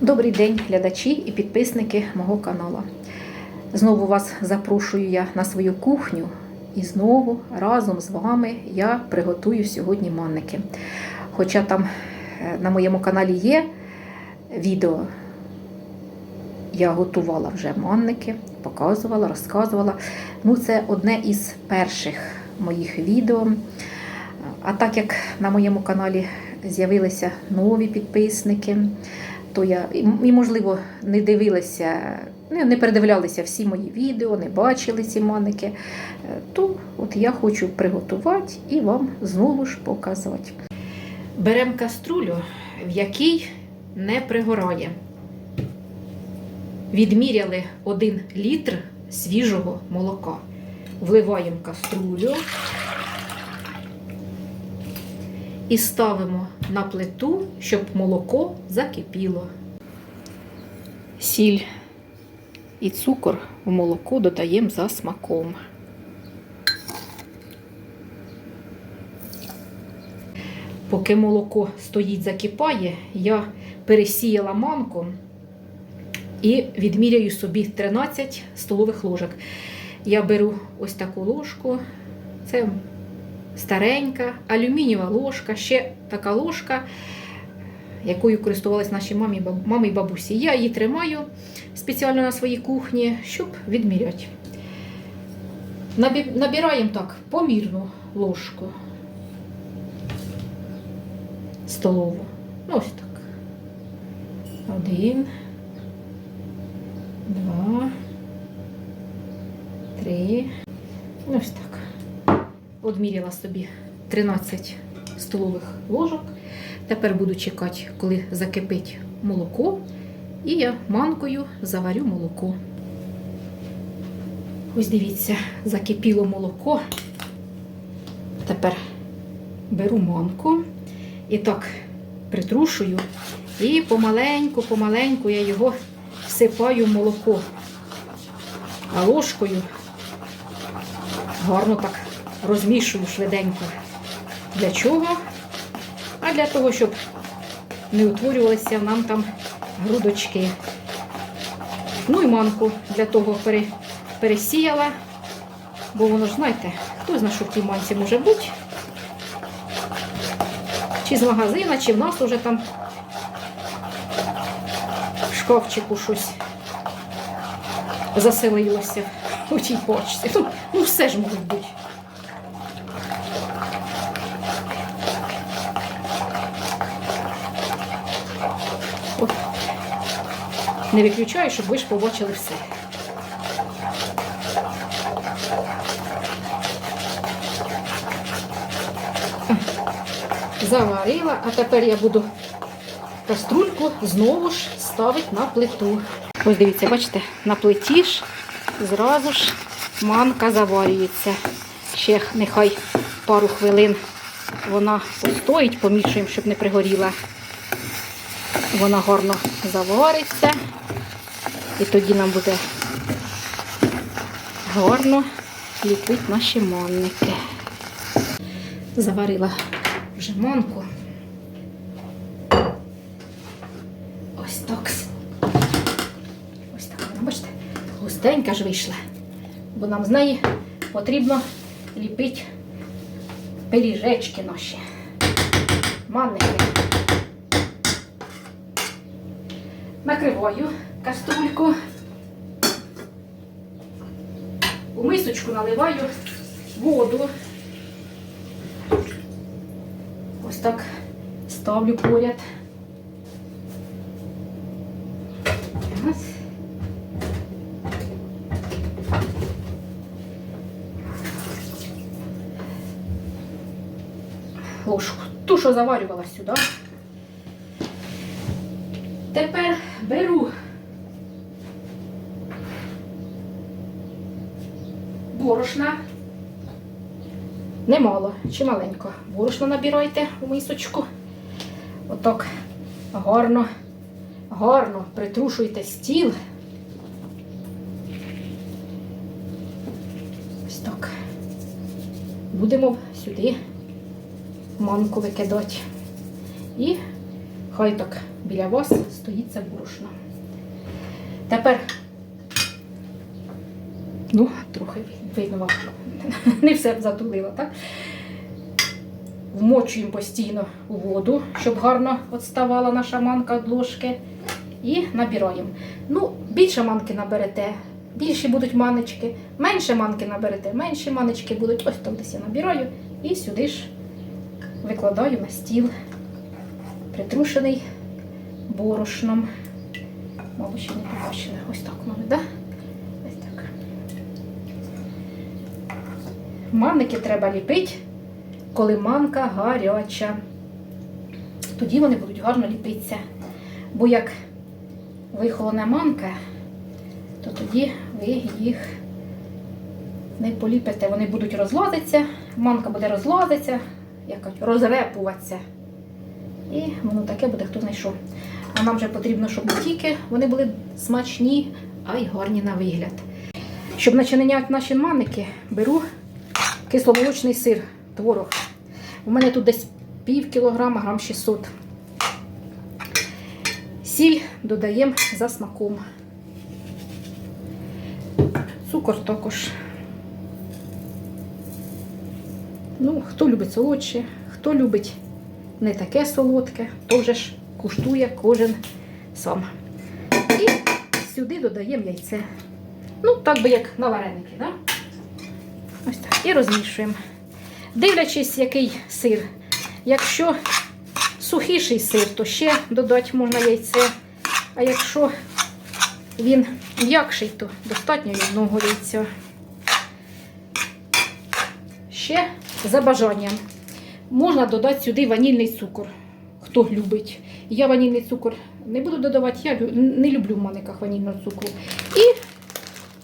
Добрий день, глядачі і підписники мого каналу. Знову вас запрошую я на свою кухню і знову разом з вами я приготую сьогодні манники. Хоча там е, на моєму каналі є відео, я готувала вже манники, показувала, розказувала. Ну, це одне із перших моїх відео. А так як на моєму каналі з'явилися нові підписники, то я і, можливо не дивилися, не, не передивлялися всі мої відео, не бачили ці маники, е, то от я хочу приготувати і вам знову ж показувати. Беремо каструлю, в якій не пригорає. Відміряли 1 літр свіжого молока. Вливаємо каструлю і ставимо на плиту, щоб молоко закипіло. Сіль і цукор в молоко додаємо за смаком. Поки молоко стоїть, закипає, я пересіяла манку і відміряю собі 13 столових ложок. Я беру ось таку ложку, це старенька, алюмінієва ложка, ще така ложка, якою користувалися наші мамі, мами і бабусі. Я її тримаю спеціально на своїй кухні, щоб відміряти. Набираємо так помірну ложку столову. Ну, ось так. Один, два, три. Ось так. Одміряла собі 13 столових ложок. Тепер буду чекати, коли закипить молоко, і я манкою заварю молоко. Ось дивіться, закипіло молоко. Тепер беру манку і так притрушую. І помаленьку, помаленьку я його всипаю в молоко. А ложкою гарно так розмішую швиденько. Для чого? А для того, щоб не утворювалися нам там грудочки. Ну і манку для того пересіяла, бо воно ж, знаєте, хто знає, що в тій манці може бути. Чи з магазина, чи в нас уже там в шкафчику щось заселилося у тій почці. Ну, ну все ж може бути. От. Не виключаю, щоб ви ж побачили все. Заварила, а тепер я буду каструльку знову ж ставити на плиту. Ось дивіться, бачите, на плиті ж зразу ж манка заварюється. Ще нехай пару хвилин вона постоїть, помішуємо, щоб не пригоріла. Вона гарно завариться. І тоді нам буде гарно ліпити наші манники. Заварила вже манку. Ось так. Ось так вона, бачите, густенька ж вийшла. Бо нам з неї потрібно ліпити пиріжечки наші. Манники. Накриваю каструльку. У мисочку наливаю воду. Ось так ставлю поряд. Раз. Ложку. Ту, що заварювала сюди. Тепер беру борошна. Немало, чи маленько. Борошно набирайте у мисочку. Отак гарно, гарно притрушуйте стіл. Ось так. Будемо сюди манку викидати. І Хай так біля вас стоїть це борошно. Тепер, ну, трохи видно вам, не все затулило, так? Вмочуємо постійно у воду, щоб гарно відставала наша манка від ложки. І набираємо. Ну, більше манки наберете, більші будуть маночки, менше манки наберете, менші маночки будуть. Ось там десь я набираю і сюди ж викладаю на стіл, притрушений борошном. Мабуть, ще не побачили. Ось так воно, да? Ось так. Манники треба ліпити, коли манка гаряча. Тоді вони будуть гарно ліпитися. Бо як вихолоне манка, то тоді ви їх не поліпите. Вони будуть розлазитися, манка буде розлазитися, як розрепуватися. І воно таке буде, хто знайшов. А нам вже потрібно, щоб не тільки вони були смачні, а й гарні на вигляд. Щоб начинять наші манники, беру кисломолочний сир, творог. У мене тут десь пів кілограма, грам 600. Сіль додаємо за смаком. Цукор також. Ну, хто любить солодше, хто любить не таке солодке, то вже ж куштує кожен сам. І сюди додаємо яйце. Ну, так би як на вареники, да? Ось так. І розмішуємо. Дивлячись, який сир. Якщо сухіший сир, то ще додати можна яйце. А якщо він м'якший, то достатньо одного яйця. Ще за бажанням можна додати сюди ванільний цукор, хто любить. Я ванільний цукор не буду додавати, я не люблю в маниках ванільного цукру. І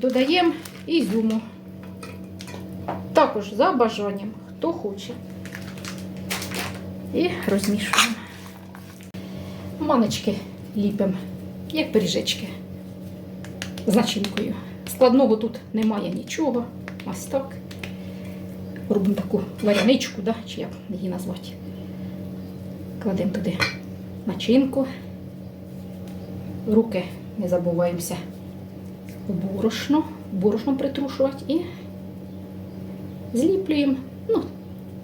додаємо ізюму. Також за бажанням, хто хоче. І розмішуємо. Маночки ліпимо, як пиріжечки з начинкою. Складного тут немає нічого. Ось так. Робимо таку варяничку, да? чи як її назвати. Кладемо туди начинку. Руки не забуваємося борошно, борошном притрушувати і зліплюємо. Ну,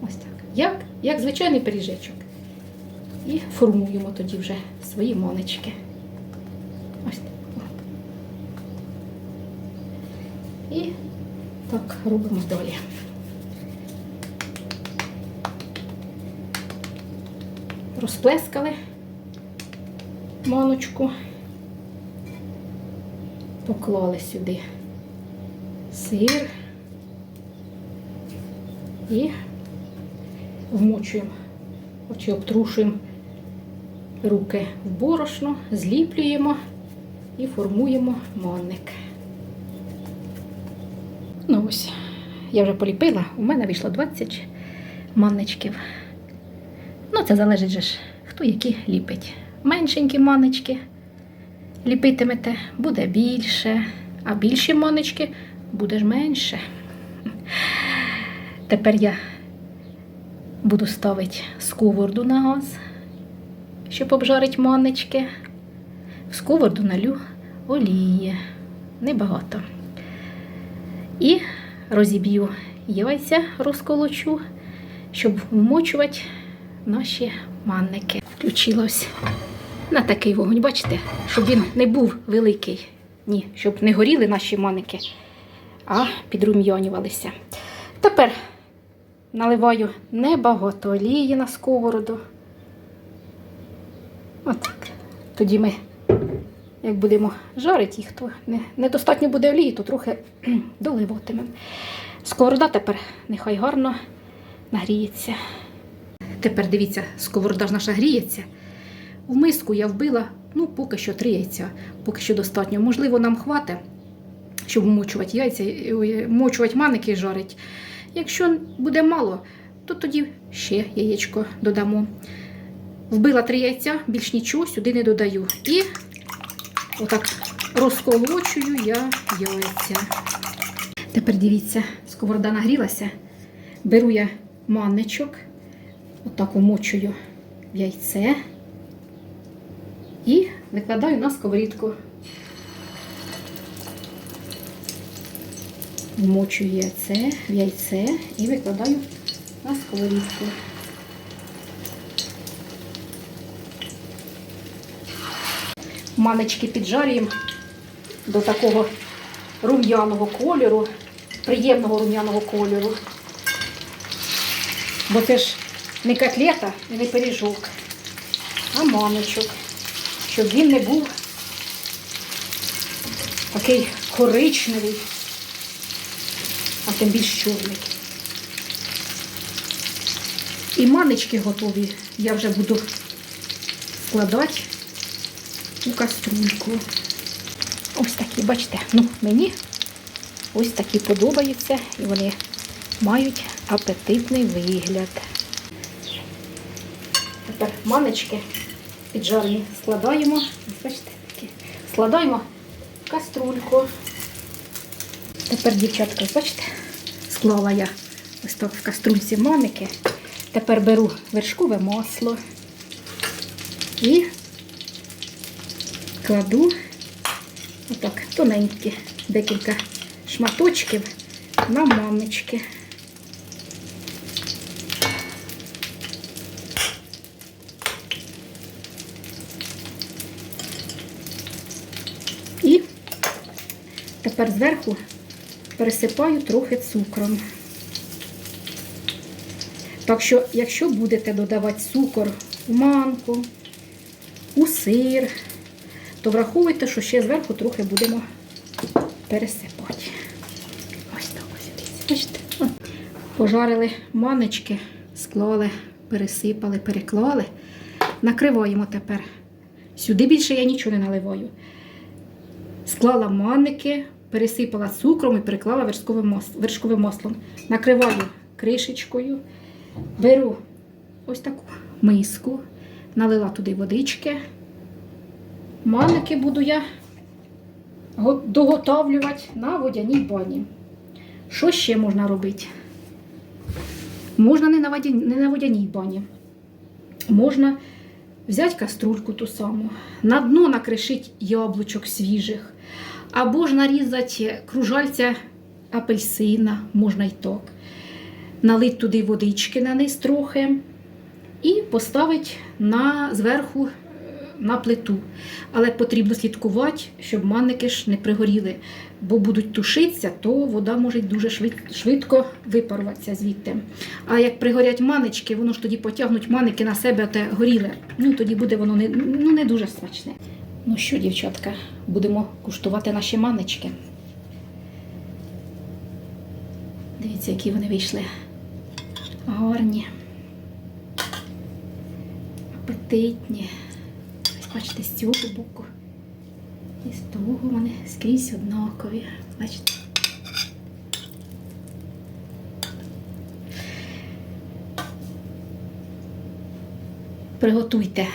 ось так. Як, як звичайний пиріжечок. І формуємо тоді вже свої монечки. Ось так. І так робимо далі. Розплескали маночку, поклали сюди сир і вмочуємо, чи обтрушуємо руки в борошно, зліплюємо і формуємо манник. Ну ось, я вже поліпила, у мене вийшло 20 манничків. Це залежить же ж, хто які ліпить. Меншенькі маннички ліпитимете, буде більше, а більші маннички буде ж менше. Тепер я буду ставити сковороду на газ, щоб обжарити маннички. В сковороду налю олії, небагато. І розіб'ю яйця, розколочу, щоб вмочувати наші манники. Включилось на такий вогонь, бачите, щоб він не був великий. Ні, щоб не горіли наші манники, а підрум'янювалися. Тепер наливаю небагато олії на сковороду. Отак. Тоді ми, як будемо жарити їх, то не, недостатньо буде олії, то трохи доливатимемо. Сковорода тепер нехай гарно нагріється. Тепер дивіться, сковорода ж наша гріється. В миску я вбила, ну, поки що три яйця, поки що достатньо. Можливо, нам хватить, щоб вмочувати яйця, ой, вмочувати маники і жарить. Якщо буде мало, то тоді ще яєчко додамо. Вбила три яйця, більш нічого сюди не додаю. І отак розколочую я яйця. Тепер дивіться, сковорода нагрілася. Беру я манничок, отак умочую в яйце. І викладаю на сковорідку. Вмочую яйце, в яйце і викладаю на сковорідку. Маночки піджарюємо до такого рум'яного кольору, приємного рум'яного кольору. Бо це ж не котлета і не пиріжок, а маночок, щоб він не був такий коричневий, а тим більш чорний. І маночки готові. Я вже буду складати у каструльку. Ось такі, бачите, ну мені ось такі подобаються і вони мають апетитний вигляд. Тепер маночки піджарені складаємо. Бачите, такі. Складаємо каструльку. Тепер, дівчатка, бачите, склала я ось так в каструльці маники. Тепер беру вершкове масло і кладу отак тоненькі декілька шматочків на маночки. І тепер зверху пересипаю трохи цукром. Так що, якщо будете додавати цукор у манку, у сир, то враховуйте, що ще зверху трохи будемо пересипати. Ось так ось. Бачите? Пожарили маночки, склали, пересипали, переклали. Накриваємо тепер. Сюди більше я нічого не наливаю. Склала манники, пересипала цукром і переклала вершковим мас- вершковим маслом. Накриваю кришечкою, беру ось таку миску, налила туди водички. Манники буду я го- доготовлювати на водяній бані. Що ще можна робити? Можна не на, водяній, не на водяній бані. Можна взяти каструльку ту саму, на дно накришити яблучок свіжих, або ж нарізати кружальця апельсина, можна й так. Налити туди водички на низ трохи і поставити на, зверху е, на плиту. Але потрібно слідкувати, щоб манники ж не пригоріли, бо будуть тушитися, то вода може дуже швидко випаруватися звідти. А як пригорять манечки, воно ж тоді потягнуть маники на себе те горіле. Ну тоді буде воно не, ну, не дуже смачне. Ну що, дівчатка, будемо куштувати наші манечки. Дивіться, які вони вийшли. Гарні. Апетитні. Ось бачите, з цього боку. І з того вони скрізь однакові. Бачите? Приготуйте.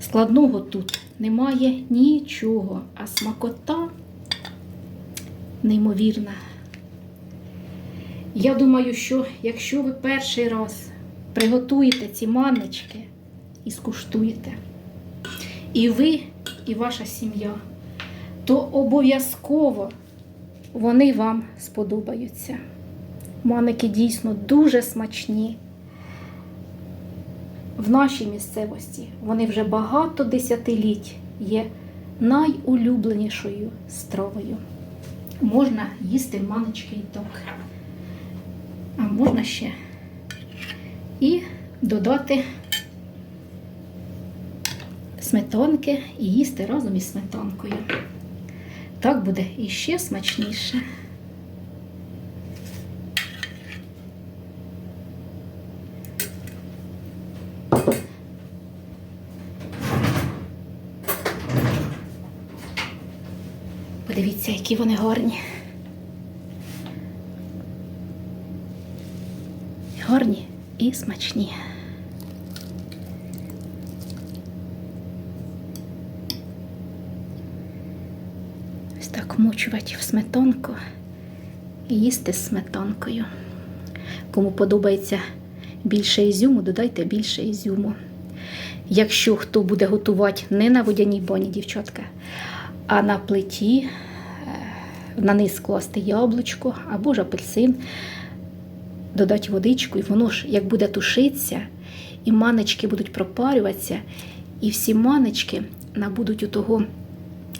Складного тут немає нічого, а смакота неймовірна. Я думаю, що якщо ви перший раз приготуєте ці маннички і скуштуєте, і ви, і ваша сім'я, то обов'язково вони вам сподобаються. Манники дійсно дуже смачні. В нашій місцевості вони вже багато десятиліть є найулюбленішою стравою. Можна їсти маночки і так. А можна ще і додати сметанки і їсти разом із сметанкою. Так буде іще смачніше. Подивіться, які вони гарні. Гарні і смачні. Ось так вмочувати в сметанку і їсти з сметанкою. Кому подобається більше ізюму, додайте більше ізюму. Якщо хто буде готувати не на водяній бані, дівчатка, а на плиті, на низ класти яблучко або ж апельсин, додати водичку, і воно ж як буде тушитися, і манечки будуть пропарюватися, і всі манечки набудуть у того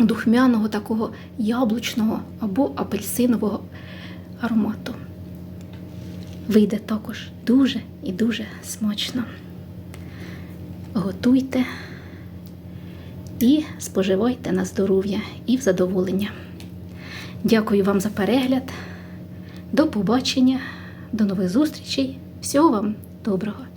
духмяного такого яблучного або апельсинового аромату. Вийде також дуже і дуже смачно. Готуйте і споживайте на здоров'я і в задоволення. Дякую вам за перегляд. До побачення, до нових зустрічей. Всього вам доброго!